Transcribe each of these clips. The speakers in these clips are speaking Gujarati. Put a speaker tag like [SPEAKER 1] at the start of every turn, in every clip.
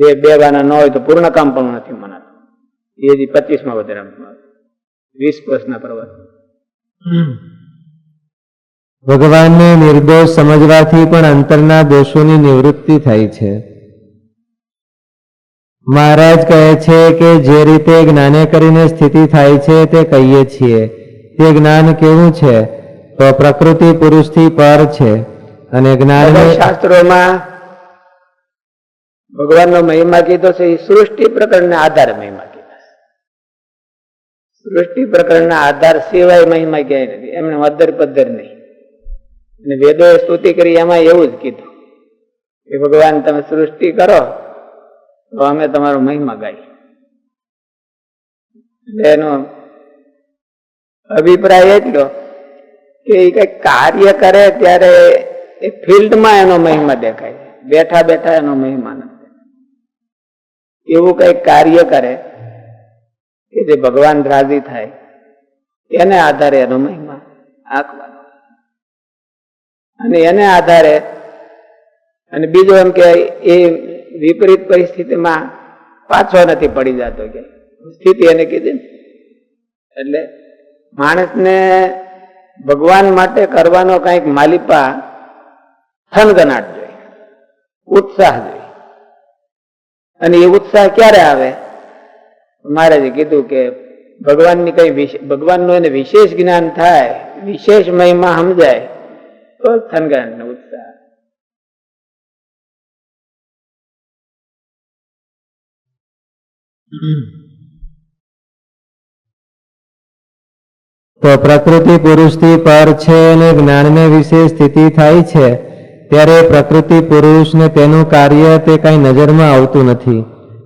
[SPEAKER 1] બે બે વાના ન હોય તો પૂર્ણ કામ પણ નથી મનાતું. એ હજી પચીસમાં વધારામાં વીસ વર્ષના પર્વત
[SPEAKER 2] ભગવાનને નિર્દોષ સમજવાથી પણ અંતરના દોષોની નિવૃત્તિ થાય છે. મહારાજ કહે છે કે જે રીતે જ્ઞાને કરીને સ્થિતિ થાય છે તે કહીએ છીએ. તે જ્ઞાન કેવું છે? તો પ્રકૃતિ પુરુષથી પર છે. અને જ્ઞાનને
[SPEAKER 1] બધા શાસ્ત્રોમાં ભગવાનનો મહિમા કીધો છે, એ સૃષ્ટિ પ્રકરણના આધારે મહિમા કીધો સૃષ્ટિ પ્રકરણના આધાર સિવાય મહિમા ક્યાંય નથી. એમને અધર પદ્ધર નહીં. અને વેદોએ સ્તુતિ કરી, એમાં એવું જ કીધું. કે ભગવાન, તમે સૃષ્ટિ કરો, તો અમે તમારો મહિમા ગાઈ એનો અભિપ્રાય એટલો કે એ કઈ કાર્ય કરે ત્યારે એ ફિલ્ડમાં એનો મહિમા દેખાય. બેઠા બેઠા એનો મહિમા નથી. એવું કંઈક કાર્ય કરે, કે જે ભગવાન રાજી થાય એને આધારે એનો મહિમા આંકવાનો. અને એને આધારે, અને બીજું એમ કે એ વિપરીત પરિસ્થિતિમાં પાછો નથી પડી જતો કે, સ્થિતિ એને કીધી ને. એટલે માણસને ભગવાન માટે કરવાનો કંઈક માલિપા થનગનાટ જોઈએ, ઉત્સાહ જોઈએ. અને એ ઉત્સાહ ક્યારે આવે? મહારાજે કીધું કે ભગવાનની કઈ ભગવાનનું એને વિશેષ જ્ઞાન થાય, વિશેષ મહિમા સમજાય, તો થનગાનનો ઉત્સાહ.
[SPEAKER 2] તો પ્રકૃતિ પુરુષથી પર છે અને જ્ઞાનને વિશે સ્થિતિ થાય છે. ત્યારે પ્રકૃતિ પુરુષને તેનું કાર્ય તે કાંઈ નજરમાં આવતું નથી.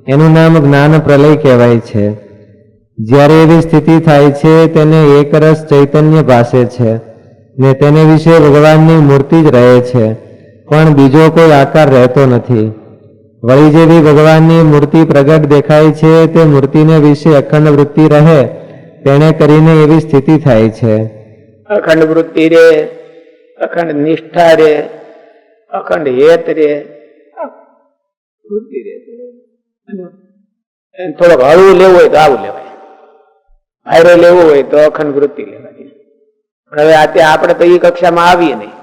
[SPEAKER 2] એનું નામ જ્ઞાન પ્રલય કહેવાય છે. જ્યારે એવી સ્થિતિ થાય છે, તેને એકરસ ચૈતન્ય ભાસે છે ને તેને વિશે ભગવાનની મૂર્તિ જ રહે છે. પણ બીજો કોઈ આકાર રહેતો નથી. વળી જેવી ભગવાનની મૂર્તિ પ્રગટ દેખાય છે, તે મૂર્તિને વિશે અખંડ વૃત્તિ રહે તેને કરીને એવી સ્થિતિ થાય છે.
[SPEAKER 1] અખંડ વૃત્તિ રે, અખંડ નિષ્ઠા રે અખંડ હેત રે. વૃત્તિ રે. થોડોક હળવું લેવું હોય તો આવું લેવાય. ભાઈરો લેવું હોય તો અખંડ વૃત્તિ લેવાની. પણ હવે અત્યારે આપણે તો એ કક્ષામાં આવીએ નહીં.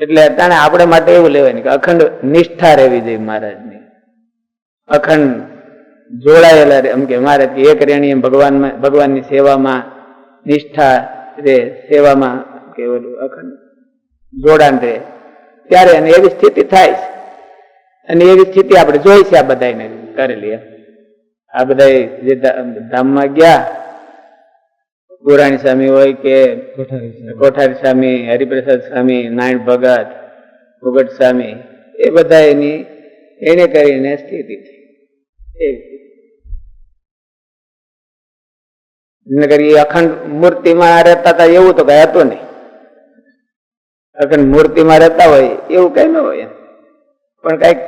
[SPEAKER 1] એટલે અત્યારે આપણે માટે એવું લેવાય કે અખંડ નિષ્ઠા રહેવી જોઈએ મહારાજની. અખંડ જોડાયેલા એમ કે મારે એક રેણી ભગવાનમાં ભગવાનની સેવામાં નિષ્ઠા રે, સેવામાં કે ઓલું અખંડ જોડાણ રે. ત્યારે અને એવી સ્થિતિ થાય છે. અને એવી સ્થિતિ આપણે જોઈ છે આ બધાને કરેલી. આ બધા જે ધામમાં ગયા પુરાણી સ્વામી હોય કે કોઠારી સ્વામી. હરિપ્રસાદ સ્વામી નારાયણ ભગત ભુગટ સ્વામી એ બધા એની એને કરીને સ્થિતિ થઈ નગર એ અખંડ મૂર્તિમાં રહેતા હતા એવું તો કઈ હતું નહીં. મૂર્તિમાં રહેતા હોય એવું કઈ ન હોય. પણ કંઈક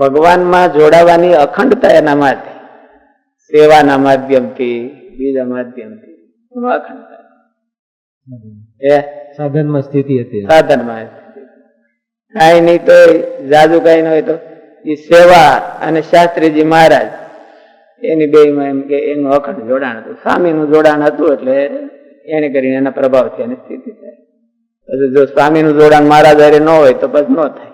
[SPEAKER 1] ભગવાનમાં જોડાવાની અખંડતા એનામાં હતી સેવાના માધ્યમથી બીજા માધ્યમથી અખંડતા. એ
[SPEAKER 2] સાધનમાં સ્થિતિ હતી.
[SPEAKER 1] સાધનમાં કઈ નહીં તો જાદુ કઈ ન હોય તો. એ સેવા અને શાસ્ત્રીજી મહારાજ એની બેયમાં એમ કે એનું અખંડ જોડાણ હતું. સ્વામીનું જોડાણ હતું એટલે એને કરીને એના પ્રભાવથી એની સ્થિતિ પછી જો સ્વામીનું જોડાણ મારા ઘરે ન હોય તો પછી ન થાય.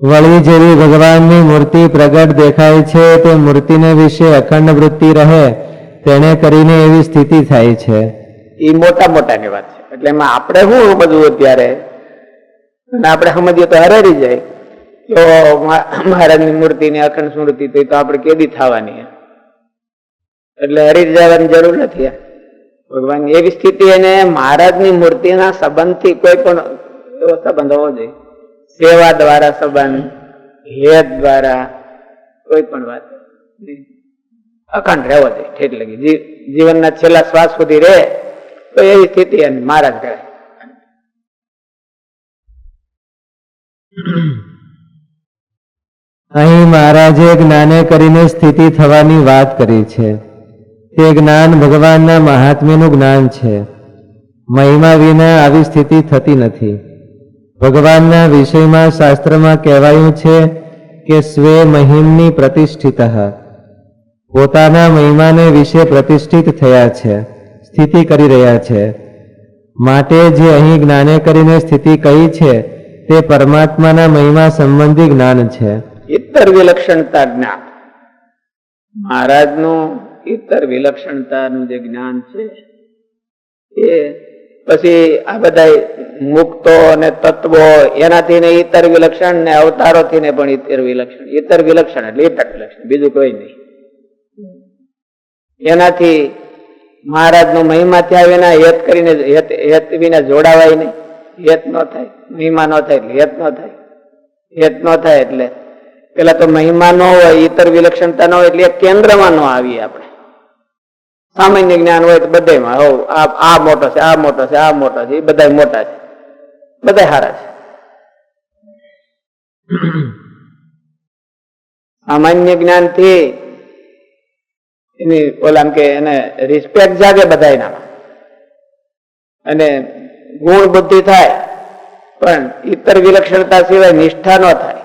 [SPEAKER 2] વળી જેવી ભગવાનની મૂર્તિ પ્રગટ દેખાય છે તે મૂર્તિને વિશે અખંડ વૃત્તિ રહે તેને કરીને એવી સ્થિતિ થાય છે.
[SPEAKER 1] એ મોટા મોટાની વાત છે. એટલે એમાં આપણે શું બધું અત્યારે? અને આપણે સમજીએ તો હરારી જાય. તો મહારાજની મહારાજની મૂર્તિની અખંડ સ્મૃતિ તો આપણે કેદી થવાની. એટલે હરી જવાની જરૂર નથી ભગવાન એવી સ્થિતિ એને મહારાજની મૂર્તિના સંબંધથી કોઈ પણ એવો સંબંધ હોવો જોઈએ. સેવા દ્વારા સંબંધ, હેત દ્વારા કોઈ પણ વાત અખંડ રહેવો જોઈએ, ઠેઠ લગી. જીવનના છેલ્લા શ્વાસ સુધી રહે તો એવી સ્થિતિ એને મહારાજ કહે
[SPEAKER 2] અહીં મહારાજે જ્ઞાને કરીને સ્થિતિ થવાની વાત કરી છે. તે જ્ઞાન ભગવાનના મહાત્મ્યનું જ્ઞાન છે. મહિમા વિના આવી સ્થિતિ થતી નથી. ભગવાનના વિષયમાં શાસ્ત્રમાં કહેવાયું છે કે સ્વે મહિમની પ્રતિષ્ઠિત. પોતાના મહિમાને વિશે પ્રતિષ્ઠિત થયા છે, સ્થિતિ કરી રહ્યા છે. માટે જે અહીં જ્ઞાને કરીને સ્થિતિ કહી છે, તે પરમાત્માના મહિમા સંબંધી જ્ઞાન છે.
[SPEAKER 1] ઇતર વિલક્ષણતા જ્ઞાન. મહારાજનું ઇતર વિલક્ષણતાનું જે જ્ઞાન છે, એ પછી આ બધા મુક્તો અને તત્વો, એનાથી ને ઇતર વિલક્ષણ ને અવતારોથી ને પણ ઇતર વિલક્ષણ. ઇતર વિલક્ષણ એટલે ઇતર વિલક્ષણ, બીજું કોઈ નહીં. એનાથી મહારાજ નો મહિમા થયા વિના હેત કરીને હેત વિના જોડાવાય નહીં. હેત ન થાય, મહિમા ન થાય એટલે હેત ન થાય. હેત ન થાય એટલે પેલા તો મહિમા ન હોય ઇતર વિલક્ષણતા ન હોય, એટલે કેન્દ્રમાં ન આવીએ આપણે. સામાન્ય જ્ઞાન હોય તો બધામાં હો, આ મોટો છે, આ મોટો છે, આ મોટો છે, એ બધા મોટા છે. બધા સારા છે. સામાન્ય જ્ઞાનથી એની ઓલામ કે એને રિસ્પેક્ટ જાગે બધા અને ગુણ બુદ્ધિ થાય, પણ ઇતર વિલક્ષણતા સિવાય નિષ્ઠા ન થાય.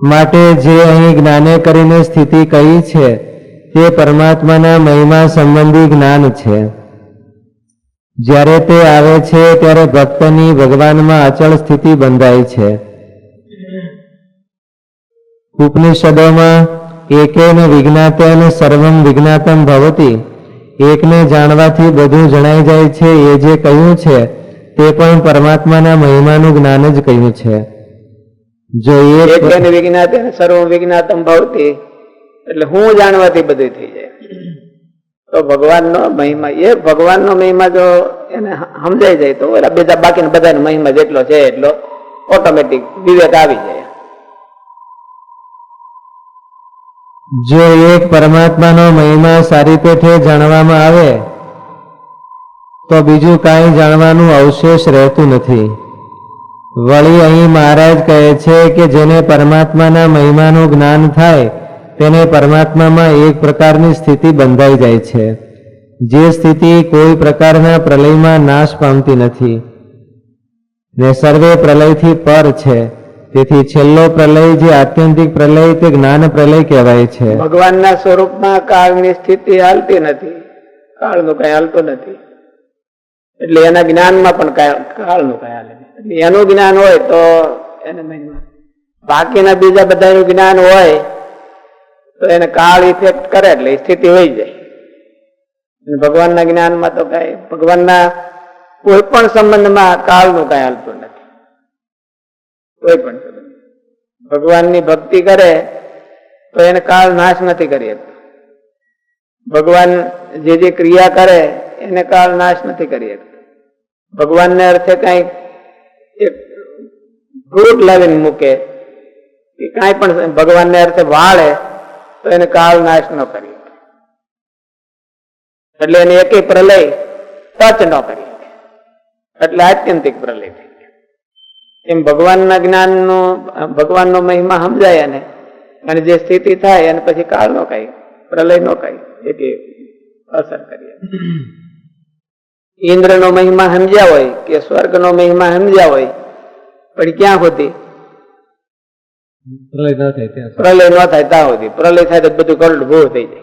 [SPEAKER 2] માટે જે અહીં જ્ઞાને કરીને સ્થિતિ કહી છે, તે પરમાત્માના મહિમા સંબંધી જ્ઞાન છે. જ્યારે તે આવે છે, ત્યારે ભક્તની ભગવાનમાં અચળ સ્થિતિ બંધાય છે. ઉપનિષદોમાં એકેન વિજ્ઞાતેન સર્વમ વિજ્ઞાતમ ભવતી. એકને જાણવાથી બધું જણાઈ જાય છે, એ જે કહ્યું છે, તે પણ પરમાત્માના મહિમાનું જ્ઞાન જ કહ્યું છે. જો એક
[SPEAKER 1] એકેન વિજ્ઞાતે સર્વ વિજ્ઞાતમ ભવતી. એટલે હું જાણવાથી બધું થઈ જાય. તો ભગવાનનો મહિમા એ ભગવાનનો મહિમા જો એને સમજાઈ જાય તો બીજા બાકીના બધાનો મહિમા જેટલો છે એટલો ઓટોમેટિક વિવેક આવી જાય.
[SPEAKER 2] જો એક પરમાત્માનો મહિમા સારી પેઠે જાણવામાં આવે તો બીજું કાંઈ જાણવાનું અવશેષ રહેતું નથી. વળી અહીં મહારાજ કહે છે કે જેને પરમાત્માના મહિમાનું જ્ઞાન થાય, તેને પરમાત્મામાં એક પ્રકારની સ્થિતિ બંધાઈ જાય છે. જે સ્થિતિ કોઈ પ્રકારના પ્રલયમાં નાશ પામતી નથી. ને સર્વે પ્રલયથી પર છે. તેથી છેલ્લો પ્રલય જે આત્યંતિક પ્રલય તે જ્ઞાન પ્રલય કહેવાય છે.
[SPEAKER 1] ભગવાનના સ્વરૂપમાં કાળની સ્થિતિ હાલતી નથી. કાળનું કઈ હાલતું નથી. એટલે એના જ્ઞાનમાં પણ કાળનું કઈ હાલે એટલે એનું જ્ઞાન હોય તો એને મહિમા બાકીના બીજા બધાનું જ્ઞાન હોય તો એને કાળ ઇફેક્ટ કરે એટલે સ્થિતિ હોય જાય. ભગવાનના જ્ઞાનમાં તો કઈ, ભગવાનના કોઈ પણ સંબંધમાં કાળનું કઈ હાલતું નથી. કોઈ પણ ભગવાનની ભક્તિ કરે તો એને કાળ નાશ નથી કરી શકતો. ભગવાન જે જે ક્રિયા કરે એને કાળ નાશ નથી કરી શકતો. ભગવાનને અર્થે કઈ ફ્રૂટ લાવીને મૂકે. કે કાંઈ પણ ભગવાનને અર્થે વાળે, તો એને કાળ નાશ ન કરી એટલે એને એકે પ્રલય ટચ ન કરી એટલે આત્યંતિક પ્રલય થઈ ગયો. એમ ભગવાનના જ્ઞાનનો, ભગવાનનો મહિમા સમજાય એને. અને જે સ્થિતિ થાય, એને પછી કાળ નો કઈ પ્રલય નો કઈ એથી અસર કરીએ ઇન્દ્રનો મહિમા સમજ્યા હોય કે સ્વર્ગનો મહિમા સમજ્યા હોય પણ ક્યાં સુધી?
[SPEAKER 2] પ્રલય ન થાય ત્યાં
[SPEAKER 1] સુધી. પ્રલય થાય તો બધું કરડ ભૂ થઈ જાય.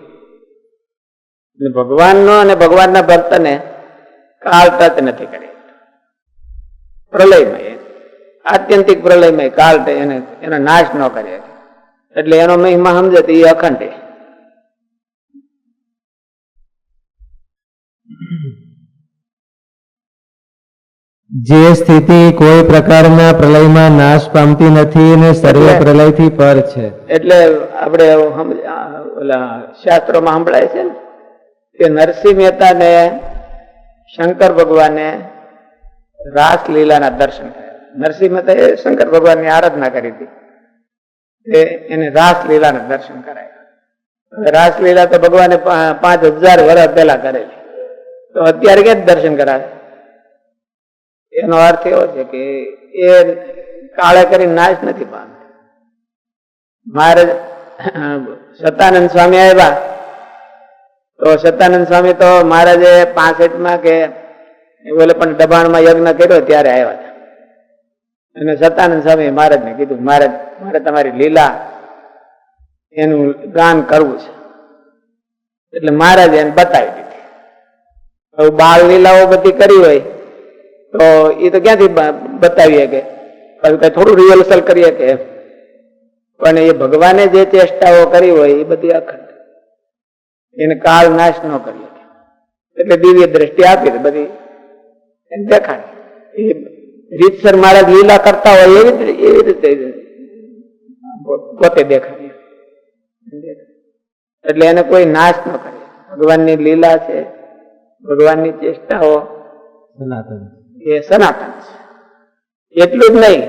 [SPEAKER 1] ભગવાનનો અને ભગવાનના ભક્તને કાળ ટચ નથી કરી. પ્રલયમય. આત્યંતિક પ્રલયમય. કાળ એને એનો નાશ ન કરે એટલે એનો મહિમા સમજે તો એ અખંડ
[SPEAKER 2] જે સ્થિતિ કોઈ પ્રકારના પ્રલયમાં નાશ પામતી નથી અને સર્વે પ્રલયથી પર છે.
[SPEAKER 1] એટલે આપણે ઓલા શાસ્ત્રોમાં સંભળાય છે કે નરસિંહ મહેતાને શંકર ભગવાને રાસલીલાના દર્શન થયા નરસિંહ મહેતાએ શંકર ભગવાનની આરાધના કરી હતી. એ એને રાસલીલાના દર્શન કરાયા. રાસલીલા તો ભગવાને પાંચ હજાર વર્ષ પહેલા કરેલી. તો અત્યારે ક્યાં જ દર્શન કરાવે? એનો અર્થ એવો છે કે એ કાળે કરી નાશ નથી પામતી. મહારાજ સતાનંદ સ્વામી આવ્યા, તો સતાનંદ સ્વામી તો મહારાજે માં કે બોલે, પણ દબાણમાં યજ્ઞ કર્યો ત્યારે આવ્યા હતા. અને સતાનંદ સ્વામી મહારાજને કીધું, મહારાજ, મારે તમારી લીલા એનું ગાન કરવું છે. એટલે મહારાજે એને બતાવી દીધી. બાળ લીલાઓ બધી કરી હોય તો એ તો ક્યાંથી બતાવીએ કે? થોડું રિહર્સલ કરીએ કે? પણ એ ભગવાને જે ચેષ્ટાઓ કરી હોય એ બધી અખંડ. એને કાળ નાશ ન કરી એટલે દિવ્ય દ્રષ્ટિ આપી બધી એને દેખાય એ રીતસર મહારાજ લીલા કરતા હોય એવી રીતે એવી રીતે પોતે દેખાય એટલે એને કોઈ નાશ ન કરે ભગવાનની લીલા છે, ભગવાનની ચેષ્ટાઓ.
[SPEAKER 2] સનાતન
[SPEAKER 1] એ સનાતન છે. એટલું જ નહીં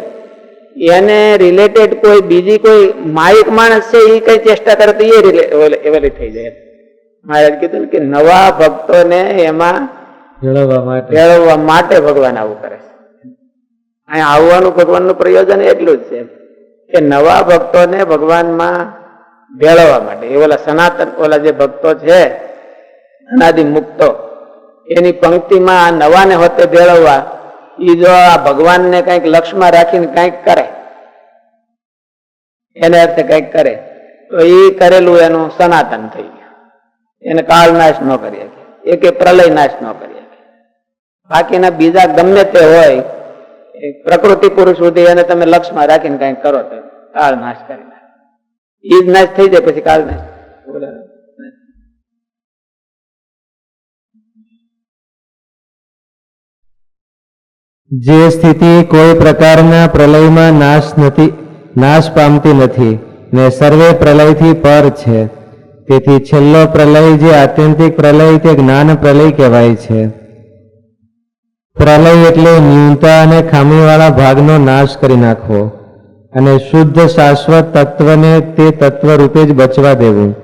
[SPEAKER 1] એને રિલેટેડ કોઈ બીજી કોઈ માયક માણસ છે એ કઈ ચેષ્ટા કરે તો એ એવેલી થઈ જાય મહારાજ કીધું કે નવા ભક્તોને એમાં
[SPEAKER 2] મેળવવા માટે.
[SPEAKER 1] મેળવવા માટે ભગવાન આવું કરે છે. અહીંયા આવવાનું ભગવાનનું પ્રયોજન એટલું જ છે કે નવા ભક્તોને ભગવાનમાં ભેળવવા માટે. એ ઓલા સનાતન ઓલા જે ભક્તો છે અનાદિ મુક્તો એની પંક્તિમાં નવાને હોતે ભેળવવા એ જો આ ભગવાનને કંઈક લક્ષમાં રાખીને કંઈક કરે, એને અર્થે કંઈક કરે, તો એ કરેલું એનું સનાતન થઈ ગયું. એને કાળ નાશ ન કરી શકે એ કે પ્રલય નાશ ન કરી શકે. બાકીના બીજા ગમે તે હોય પ્રકૃતિ પુરુષ સુધી એને તમે લક્ષમાં રાખીને કંઈક કરો તો કાળ નાશ કરી નાખે. એ જ નાશ થઈ જાય, પછી કાળ નાશ.
[SPEAKER 2] જે સ્થિતિ કોઈ પ્રકારના પ્રલયમાં નાશ નથી, નાશ પામતી નથી, ને સર્વે પ્રલયથી પર છે. તેથી છેલ્લો પ્રલય જે આત્યંતિક પ્રલય તે જ્ઞાન પ્રલય કહેવાય છે. પ્રલય એટલે ન્યૂનતા અને ખામીવાળા ભાગનો નાશ કરી નાખવો અને શુદ્ધ શાશ્વત તત્વને તે તત્વ રૂપે જ બચવા દેવું.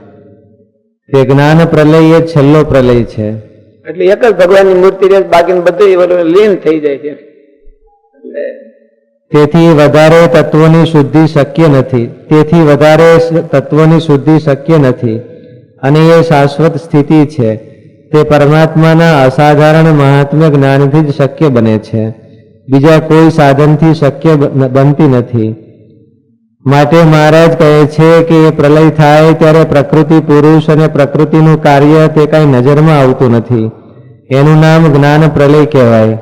[SPEAKER 2] તે જ્ઞાન પ્રલય એ છેલ્લો પ્રલય છે.
[SPEAKER 1] એટલે એક જ ભગવાનની મૂર્તિ રહે, બાકીનું બધું લીન થઈ જાય છે.
[SPEAKER 2] તેથી વધારે તત્વોની શુદ્ધિ શક્ય નથી. તેથી વધારે તત્વોની શુદ્ધિ શક્ય નથી. અને એ શાશ્વત સ્થિતિ છે. તે પરમાત્માના અસાધારણ મહાત્મ્ય જ્ઞાનથી જ શક્ય બને છે. બીજા કોઈ સાધનથી શક્ય બનતી નથી. માટે મહારાજ કહે છે કે પ્રલય થાય ત્યારે પ્રકૃતિ પુરુષ અને પ્રકૃતિનું કાર્ય તે કાંઈ નજરમાં આવતું નથી. એનું નામ જ્ઞાન પ્રલય કહેવાય.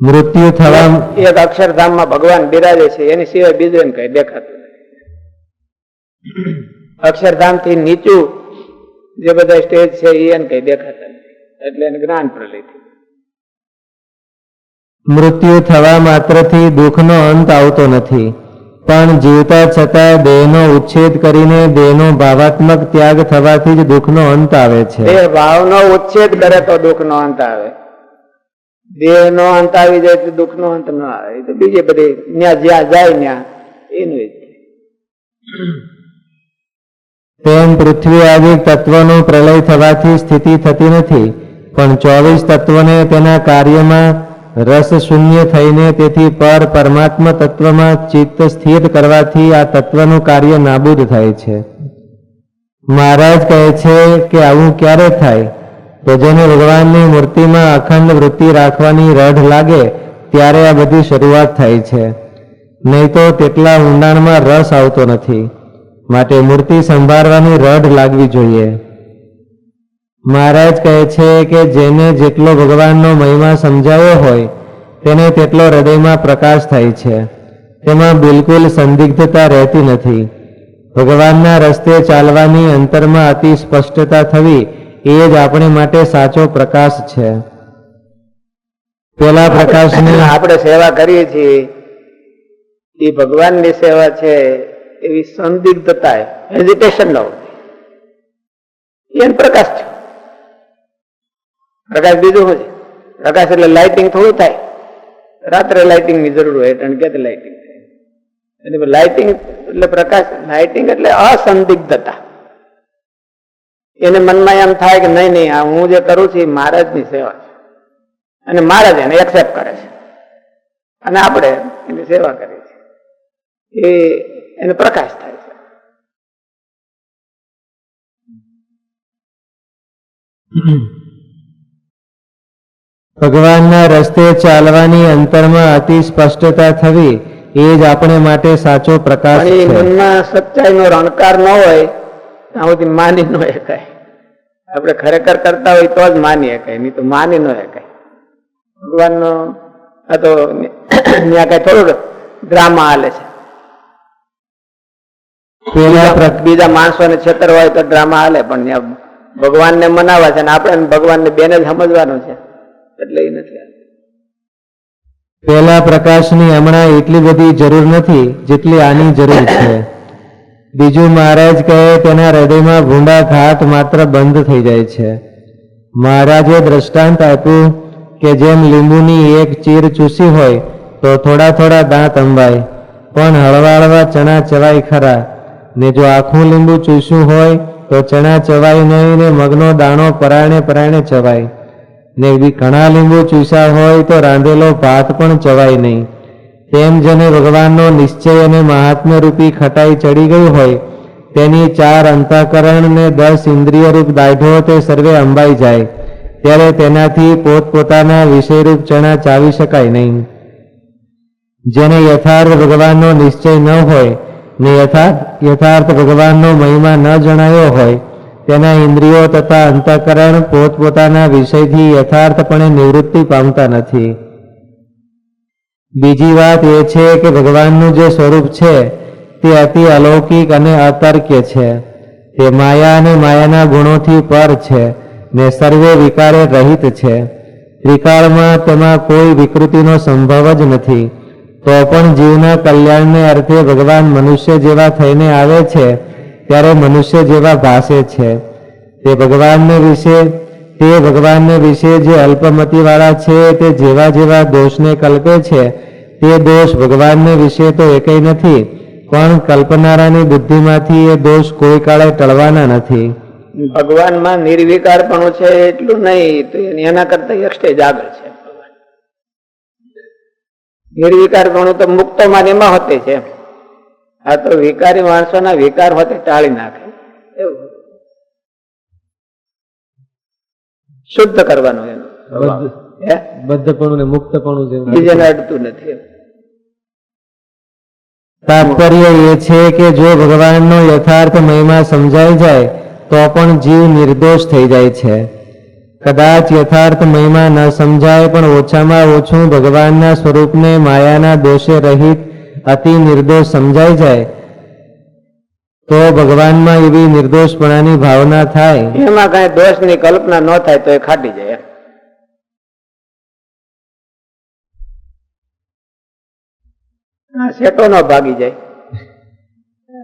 [SPEAKER 2] મૃત્યુ થવા
[SPEAKER 1] એક અક્ષરધામમાં ભગવાન બિરાજે છે એની સિવાય બીજું એમ કઈ દેખાતું અક્ષરધામથી નીચું જે બધા સ્ટેજ છે એ એને કઈ દેખાતા એટલે એને જ્ઞાન પ્રલય
[SPEAKER 2] મૃત્યુ થવા માત્રથી દુઃખનો અંત આવતો નથી. પણ જીવતા છતાં દેહનો ઉચ્છેદ કરીને દેહનો ભાવાત્મક ત્યાગ થવાથી જ દુઃખનો અંત આવે છે.
[SPEAKER 1] દેહ ભાવનો ઉચ્છેદ કરે તો દુઃખનો અંત આવે. દેહનો અંત આવી જાય તો દુઃખનો અંત ન આવે. એ તો બીજે બધે ન્યા જ્યાં જાય ત્યાં એનું
[SPEAKER 2] તેમ પૃથ્વી આદિ તત્વનો પ્રલય થવાથી સ્થિતિ થતી નથી, પણ ચોવીસ તત્વને તેના કાર્યમાં રસ શૂન્ય થઈને તેથી પર પરમાત્મા તત્વમાં ચિત્ત સ્થિર કરવાથી આ તત્વનું કાર્ય નાબૂદ થાય છે. મહારાજ કહે છે કે આવું ક્યારે થાય? તો જેને ભગવાનની મૂર્તિમાં અખંડ વૃત્તિ રાખવાની રઢ લાગે, ત્યારે આ બધી શરૂઆત થાય છે. નહીં તો તેટલા ઊંડાણમાં રસ આવતો નથી. માટે મૂર્તિ સંભાળવાની રઢ લાગવી જોઈએ. મહારાજ કહે છે કે જેને જેટલો ભગવાનનો મહિમા સમજાવ્યો હોય, તેને તેટલો હૃદયમાં પ્રકાશ થાય છે. તેમાં બિલકુલ સંદિગ્ધતા રહેતી નથી. ભગવાનના રસ્તે ચાલવાની અંતરમાં અતિ સ્પષ્ટતા થવી એ જ આપણે માટે સાચો પ્રકાશ છે. પેલા પ્રકાશ
[SPEAKER 1] આપણે સેવા કરીએ છીએ. એ ભગવાનની સેવા છે, એવી સંદિગ્ધતા હેઝિટેશન ન હોય. એને પ્રકાશ છે. પ્રકાશ બીજું હોય પ્રકાશ એટલે લાઇટિંગ થોડું થાય. રાત્રે લાઇટિંગની જરૂર હોય, એટલે કે લાઇટિંગ થાય. એટલે લાઇટિંગ એટલે પ્રકાશ લાઇટિંગ એટલે અસંદિગ્ધતા. એને મનમાં એમ થાય કે નહીં નહીં આ હું જે કરું છું એ મહારાજની સેવા છે. અને મહારાજ એને એક્સેપ્ટ કરે છે. અને આપણે એની સેવા કરીએ છીએ. એ એને પ્રકાશ થાય છે.
[SPEAKER 2] ભગવાનના રસ્તે ચાલવાની અંતરમાં અતિ સ્પષ્ટતા થવી એ જ આપણે માટે સાચો પ્રકાશ
[SPEAKER 1] મનમાં સચ્ચાઈનો રણકાર ન હોય ત્યાં માની ન શકાય. આપણે ખરેખર કરતા હોય તો જ માની શકાય નહીં તો માની ન શકાય. ભગવાનનો આ તો ત્યાં કઈ થોડું ડ્રામા હાલે છે. બીજા માણસો ને છેતર હોય તો ડ્રામા હાલે પણ ત્યાં ભગવાનને મનાવવા છે અને આપણે ભગવાનને બેને જ સમજવાનું છે. એટલે એ નથી
[SPEAKER 2] પેલા પ્રકાશની હમણાં એટલી બધી જરૂર નથી જેટલી આની જરૂર છે. બીજું મહારાજ કહે, તેના હૃદયમાં ભૂંડા ઘાત માત્ર બંધ થઈ જાય છે. મહારાજે દ્રષ્ટાંત આપ્યું કે જેમ લીંબુની એક ચીર ચૂસી હોય, તો થોડા થોડા દાંત અંબાય. પણ હળવા હળવા ચણા ચવાય ખરા. ને જો આખું લીંબુ ચૂસ્યું હોય, તો ચણા ચવાય નહીં ને મગનો દાણો પરાયણે પરાયણે ચવાય. ને ઘણા લીંબુ ચૂસ્યા હોય, તો રાંધેલો ભાત પણ ચવાય નહીં. તેમ જેને ભગવાનનો નિશ્ચય અને મહાત્મ્ય રૂપી ખટાઈ ચડી ગઈ હોય, તેની ચાર અંતઃકરણ ને દસ ઇન્દ્રિય રૂપ દાઢો તે સર્વે અંબાઈ જાય. ત્યારે તેનાથી પોતપોતાના વિષયરૂપ ચણા ચાવી શકાય નહીં. જેને યથાર્થ ભગવાનનો નિશ્ચય ન હોય, ને યથાર્થ યથાર્થ ભગવાનનો મહિમા ન જણાયો હોય, તેના ઇન્દ્રિયો તથા અંતઃકરણ પોતપોતાના વિષયથી યથાર્થપણે નિવૃત્તિ પામતા નથી. બીજી વાત એ છે કે ભગવાનનું જે સ્વરૂપ છે, તે અતિ અલૌકિક અને અતર્ક્ય છે. તે માયા અને માયાના ગુણોથી પર છે ને સર્વે વિકારે રહિત છે. ત્રિકાળમાં તેમાં કોઈ વિકૃતિનો સંભવ જ નથી. તો પણ જીવના કલ્યાણને અર્થે ભગવાન મનુષ્ય જેવા થઈને આવે છે, ત્યારે મનુષ્ય જેવા ભાસે છે. તે ભગવાનને વિશે તે ભગવાનને વિશે જે અલ્પમતીવાળા છે, તે જેવા જેવા દોષને કલ્પે છે, તે દોષ ભગવાનને વિશે તો એકય નથી, પણ કલ્પનારાની બુદ્ધિમાંથી એ દોષ કોઈ કાળે ટળવાના નથી.
[SPEAKER 1] ભગવાનમાં નિર્વિકારપણું છે એટલું નહીં એની- કરતા એક સ્ટેજ આગળ છે. નિર્વિકારપણું તો મુક્તોમાં ને એમાં હોતે છે. આ તો વિકારી માણસોના વિકાર હોતે ટાળી નાખે. એવું. શુદ્ધ કરવાનો એનો સ્વભાવ.
[SPEAKER 2] ને મુક્તપણું
[SPEAKER 1] બીજાને અડતું નથી.
[SPEAKER 2] તાત્પર્ય એ છે કે જો ભગવાનનો યથાર્થ મહિમા સમજાઈ જાય તો પણ જીવ નિર્દોષ થઈ જાય છે. કદાચ યથાર્થ મહિમા ન સમજાય પણ ઓછામાં ઓછું ભગવાનના સ્વરૂપને માયાના દોષે રહિત અતિ નિર્દોષ સમજાઈ જાય તો ભગવાનમાં એવી નિર્દોષપણાની ભાવના થાય.
[SPEAKER 1] એમાં કઈ દોષની કલ્પના ન થાય તો એ ખાટી જાય શેટો ન ભાગી જાય.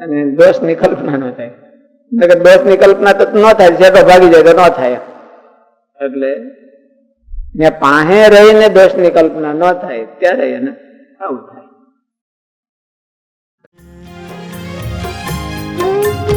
[SPEAKER 1] અને દોષની કલ્પના ન થાય. દોષની કલ્પના તો ન થાય, શેટો ભાગી જાય તો ન થાય. એટલે ને પાસે રહીને દોષની કલ્પના ન થાય, ત્યારે એને આવું થાય.
[SPEAKER 3] Thank you.